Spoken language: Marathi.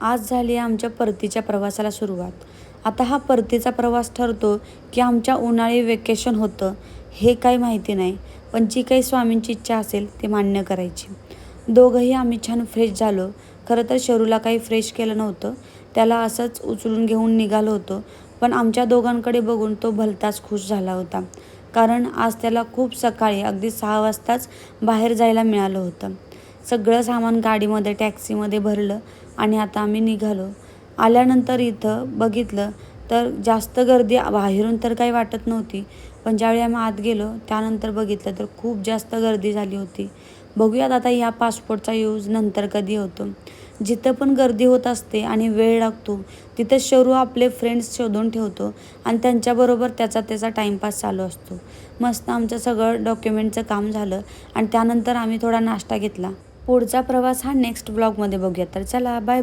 आज झाली आमच्या परतीच्या प्रवासाला सुरुवात. आता हा परतीचा प्रवास ठरतो की आमच्या उन्हाळी वेकेशन होतं हे काही माहिती नाही पण जी काही स्वामींची इच्छा असेल ती मान्य करायची. दोघंही आम्ही छान फ्रेश झालो. खरं तर शरूला काही फ्रेश केलं नव्हतं. त्याला असंच उचलून घेऊन निघालो होतो. पण आमच्या दोघांकडे बघून तो भलताच खुश झाला होता. कारण आज त्याला खूप सकाळी अगदी सहा वाजताच बाहेर जायला मिळालं होतं. सगळं सामान गाडीमध्ये टॅक्सीमध्ये भरलं आणि आता आम्ही निघालो. आल्यानंतर इथं बघितलं तर जास्त गर्दी बाहेरून तर काही वाटत नव्हती पण ज्यावेळी आम्ही आत गेलो त्यानंतर बघितलं तर खूप जास्त गर्दी झाली होती. बघूयात आता या पासपोर्टचा यूज नंतर कधी होतो. जिथं पण गर्दी होत असते आणि वेळ लागतो तिथं शरू आपले फ्रेंड्स शोधून ठेवतो आणि त्यांच्याबरोबर त्याचा त्याचा टाईमपास चालू असतो. मस्त आमचं सगळं डॉक्युमेंटचं काम झालं आणि त्यानंतर आम्ही थोडा नाश्ता घेतला. पुढचा प्रवास हा नेक्स्ट ब्लॉगमध्ये बघूया. तर चला बाय बाय